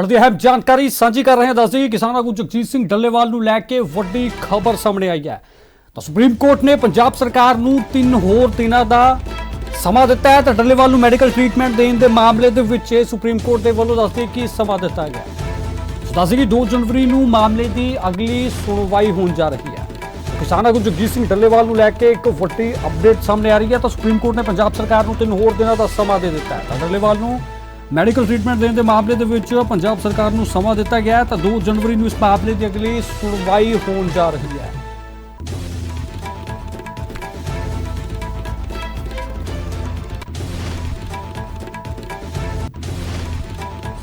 ਬੜੀ ਅਹਿਮ ਜਾਣਕਾਰੀ ਸਾਂਝੀ ਕਰ ਰਹੇ ਹਾਂ। ਦੱਸਦੇ ਕਿ ਕਿਸਾਨ ਆਗੂ ਜਗਜੀਤ ਸਿੰਘ ਡੱਲੇਵਾਲ ਨੂੰ ਲੈ ਕੇ ਵੱਡੀ ਖਬਰ ਸਾਹਮਣੇ ਆਈ ਹੈ। ਤਾਂ ਸੁਪਰੀਮ ਕੋਰਟ ਨੇ ਪੰਜਾਬ ਸਰਕਾਰ ਨੂੰ ਤਿੰਨ ਹੋਰ ਦਿਨਾਂ ਦਾ ਸਮਾਂ ਦਿੱਤਾ ਹੈ। ਤਾਂ ਡੱਲੇਵਾਲ ਨੂੰ ਮੈਡੀਕਲ ਟ੍ਰੀਟਮੈਂਟ ਦੇਣ ਦੇ ਮਾਮਲੇ ਦੇ ਵਿੱਚ ਇਹ ਸੁਪਰੀਮ ਕੋਰਟ ਦੇ ਵੱਲੋਂ ਦੱਸਦੇ ਕਿ ਸਮਾਂ ਦਿੱਤਾ ਗਿਆ ਹੈ। ਦੱਸਦੇ ਕਿ 2 ਜਨਵਰੀ ਨੂੰ ਮਾਮਲੇ ਦੀ ਅਗਲੀ ਸੁਣਵਾਈ ਹੋਣ ਜਾ ਰਹੀ ਹੈ। ਕਿਸਾਨ ਆਗੂ ਜਗਜੀਤ ਸਿੰਘ ਡੱਲੇਵਾਲ ਨੂੰ ਲੈ ਕੇ ਇੱਕ ਵੱਡੀ ਅਪਡੇਟ ਸਾਹਮਣੇ ਆ ਰਹੀ ਹੈ। ਤਾਂ ਸੁਪਰੀਮ ਕੋਰਟ ਨੇ ਪੰਜਾਬ ਸਰਕਾਰ ਨੂੰ ਤਿੰਨ ਹੋਰ ਦਿਨਾਂ ਦਾ ਸਮਾਂ ਦੇ ਦਿੱਤਾ ਹੈ। ਤਾਂ ਡੱਲੇਵਾਲ ਨੂੰ ਮੈਡੀਕਲ ਟ੍ਰੀਟਮੈਂਟ ਦੇਣ ਦੇ ਮਾਮਲੇ ਦੇ ਵਿੱਚ ਪੰਜਾਬ ਸਰਕਾਰ ਨੂੰ ਸਮਾਂ ਦਿੱਤਾ ਗਿਆ ਤਾਂ 2 ਜਨਵਰੀ ਨੂੰ ਇਸ ਮਾਮਲੇ ਦੀ ਅਗਲੀ ਸੁਣਵਾਈ ਹੋਣ ਜਾ ਰਹੀ ਹੈ।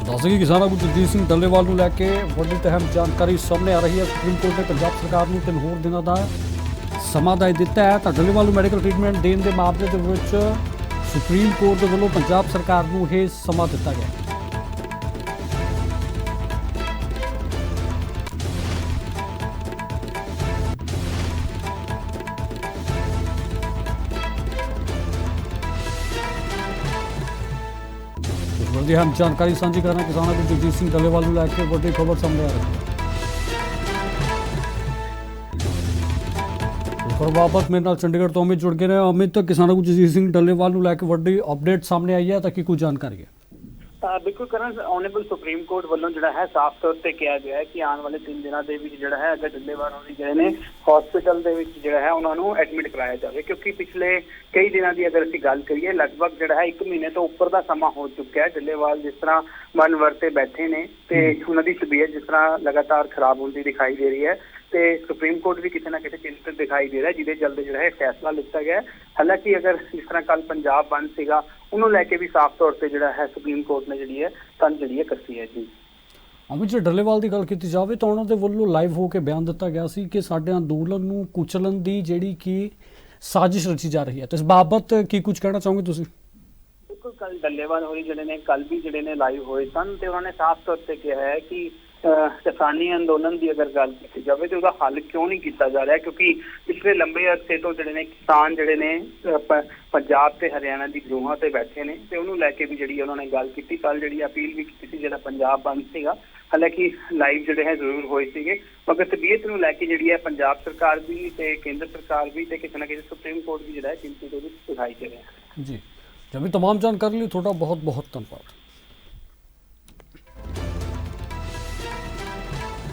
ਦੱਸਦੇ ਕਿ ਸਾਰਾ ਆਗੂ ਜਗਜੀਤ ਸਿੰਘ ਡੱਲੇਵਾਲ ਨੂੰ ਲੈ ਕੇ ਵੱਡੀ ਤੇ ਅਹਿਮ ਜਾਣਕਾਰੀ ਸਾਹਮਣੇ ਆ ਰਹੀ ਹੈ। ਸੁਪਰੀਮ ਕੋਰਟ ਨੇ ਪੰਜਾਬ ਸਰਕਾਰ ਨੂੰ ਤਿੰਨ ਹੋਰ ਦਿਨਾਂ ਦਾ ਸਮਾਂ ਦਾ ਦਿੱਤਾ ਹੈ ਤਾਂ ਡੱਲੇਵਾਲ ਨੂੰ ਮੈਡੀਕਲ ਟ੍ਰੀਟਮੈਂਟ ਦੇਣ ਦੇ ਮਾਮਲੇ ਦੇ ਵਿੱਚ ਸੁਪਰੀਮ ਕੋਰਟ ਦੇ ਵੱਲੋਂ ਪੰਜਾਬ ਸਰਕਾਰ ਨੂੰ ਇਹ ਸਮਾਂ ਦਿੱਤਾ ਗਿਆ ਹੈ। ਇਸ ਜਾਣਕਾਰੀ ਸਾਂਝੀ ਕਰਨਾ ਕਿਸਾਨਾਂ ਨੂੰ ਜਗਜੀਤ ਸਿੰਘ ਡੱਲੇਵਾਲ ਨੂੰ ਲੈ ਕੇ ਵੱਡੀ ਖਬਰ ਸਾਹਮਣੇ ਆ ਰਹੀ ਹੈ ਖਬਰ ਬਾਬਤ ਮੇਰੇ ਨਾਲ ਚੰਡੀਗੜ੍ਹ ਤੋਂ ਅਮਿਤ ਜੁੜ ਗਏ ਨੇ ਅਮਿਤ ਕਿਸਾਨਾਂ ਨੂੰ ਜਗਜੀਤ ਸਿੰਘ ਡੱਲੇਵਾਲ ਨੂੰ ਲੈ ਕੇ ਵੱਡੀ ਅਪਡੇਟ ਸਾਹਮਣੇ ਆਈ ਹੈ ਤਾਂ ਕੀ ਕੁਝ ਜਾਣਕਾਰੀ ਹੈ? ਤਾਂ ਬਿਲਕੁਲ ਕਰਨ ਆਨਰੇਬਲ ਸੁਪਰੀਮ ਕੋਰਟ ਵੱਲੋਂ ਜਿਹੜਾ ਹੈ ਸਾਫ਼ ਤੌਰ ਤੇ ਕਿਹਾ ਗਿਆ ਹੈ ਕਿ ਆਉਣ ਵਾਲੇ 3 ਦਿਨਾਂ ਦੇ ਵਿੱਚ ਜਿਹੜਾ ਹੈ ਅਗਰ ਡੱਲੇਵਾਲ ਹੋਣੀ ਜਿਹੜੇ ਨੇ ਹਸਪੀਟਲ ਦੇ ਵਿੱਚ ਜਿਹੜਾ ਹੈ ਉਹਨਾਂ ਨੂੰ ਐਡਮਿਟ ਕਰਾਇਆ ਜਾਵੇ। ਕਿਉਂਕਿ ਪਿਛਲੇ ਕਈ ਦਿਨਾਂ ਦੀ ਅਗਰ ਅਸੀਂ ਗੱਲ ਕਰੀਏ ਲਗਭਗ ਜਿਹੜਾ ਹੈ 1 ਮਹੀਨੇ ਤੋਂ ਉੱਪਰ ਦਾ ਸਮਾਂ ਹੋ ਚੁੱਕਿਆ ਹੈ। ਡੱਲੇਵਾਲ ਜਿਸ ਤਰ੍ਹਾਂ ਮਨ ਵਰਤੇ ਬੈਠੇ ਨੇ ਤੇ ਉਹਨਾਂ ਦੀ ਤਬੀਅਤ ਜਿਸ ਤਰ੍ਹਾਂ ਲਗਾਤਾਰ ਖਰਾਬ ਹੁੰਦੀ ਦਿਖਾਈ ਦੇ ਰਹੀ ਹੈ। ਤੇ ਸੁਪਰੀਮ ਕੋਰਟ ਵੀ ਕਿਤੇ ਨਾ ਕਿਤੇ ਚਿੰਤਤ ਦਿਖਾਈ ਦੇ ਰਿਹਾ ਜਿਹਦੇ ਚੱਲਦੇ ਜਿਹੜਾ ਹੈ ਫੈਸਲਾ ਲਿੱਤਾ ਗਿਆ। ਹਾਲਾਂਕਿ ਅਗਰ ਜਿਸ ਤਰ੍ਹਾਂ ਕੱਲ ਪੰਜਾਬ ਬੰਦ ਸੀਗਾ ਉਹਨੂੰ ਲੈ ਕੇ ਵੀ ਸਾਫ਼ ਤੌਰ ਤੇ ਜਿਹੜਾ ਹੈ ਸੁਪਰੀਮ ਕੋਰਟ ਨੇ ਜਿਹੜੀ ਹੈ ਤਨ ਜਿਹੜੀ ਹੈ ਕੱਸੀ ਹੈ ਜੀ। ਅਮਿਤ ਜੇ ਡੱਲੇਵਾਲ ਦੀ ਗੱਲ ਕੀਤੀ ਜਾਵੇ ਤਾਂ ਉਹਨਾਂ ਦੇ ਵੱਲੋਂ ਲਾਈਵ ਹੋ ਕੇ ਬਿਆਨ ਦਿੱਤਾ ਗਿਆ ਸੀ ਕਿ ਸਾਡੇ ਅੰਦੋਲਨ ਨੂੰ ਕੁਚਲਣ ਦੀ ਜਿਹੜੀ ਕਿ ਸਾਜ਼ਿਸ਼ ਰਚੀ ਜਾ ਰਹੀ ਹੈ। ਤੇ ਇਸ ਬਾਬਤ ਕੀ ਕੁਝ ਕਹਿਣਾ ਚਾਹੋਗੇ ਤੁਸੀਂ? ਬਿਲਕੁਲ ਕੱਲ ਡੱਲੇਵਾਲ ਹੋਰੀ ਜਿਹੜੇ ਨੇ ਕੱਲ ਵੀ ਜਿਹੜੇ ਨੇ ਲਾਈਵ ਹੋਏ ਸਨ ਤੇ ਉਹਨਾਂ ਨੇ ਸਾਫ਼ ਤੌਰ ਤੇ ਕਿਹਾ ਹੈ ਕਿ ਕਿਸਾਨੀ ਅੰਦੋਲਨ ਦੀ ਅਗਰ ਗੱਲ ਕੀਤੀ ਜਾਵੇ ਤੇ ਉਹਦਾ ਹੱਲ ਕਿਉਂ ਨਹੀਂ ਕੀਤਾ ਜਾ ਰਿਹਾ ਕਿਉਂਕਿ ਪਿਛਲੇ ਲੰਬੇ ਅਰਸੇ ਤੋਂ ਜਿਹੜੇ ਨੇ ਕਿਸਾਨ ਜਿਹੜੇ ਨੇ ਅਹ, ਪ- ਪੰਜਾਬ ਤੇ ਹਰਿਆਣਾ ਦੀ ਗਰੋਹਾਂ ਤੇ ਬੈਠੇ ਨੇ ਤੇ ਉਹਨੂੰ ਲੈ ਕੇ ਵੀ ਜਿਹੜੀ ਉਹਨਾਂ ਨੇ ਗੱਲ ਕੀਤੀ ਕੱਲ ਜਿਹੜੀ ਅਪੀਲ ਵੀ ਕੀਤੀ ਸੀ ਜਿਹੜਾ ਪੰਜਾਬ ਬੰਦ ਸੀਗਾ ਹਾਲਾਂਕਿ ਲਾਈਵ ਜਿਹੜੇ ਹੈ ਜ਼ਰੂਰ ਹੋਏ ਸੀਗੇ ਮਗਰ ਤਬੀਅਤ ਨੂੰ ਲੈ ਕੇ ਜਿਹੜੀ ਹੈ ਪੰਜਾਬ ਸਰਕਾਰ ਵੀ ਤੇ ਕੇਂਦਰ ਸਰਕਾਰ ਵੀ ਤੇ ਕਿਸੇ ਨਾ ਕਿਸੇ ਸੁਪਰੀਮ ਕੋਰਟ ਵੀ ਜਿਹੜਾ ਹੈ ਚਿੰਤਿਤ ਉਹਦੀ ਦਿਖਾਈ ਦੇ ਰਿਹਾ ਹੈ ਜੀ ਜਮੀ तमाम ਜਾਣਕਾਰੀ ਲਈ ਤੁਹਾਡਾ ਬਹੁਤ ਬਹੁਤ ਧੰਨਵਾਦ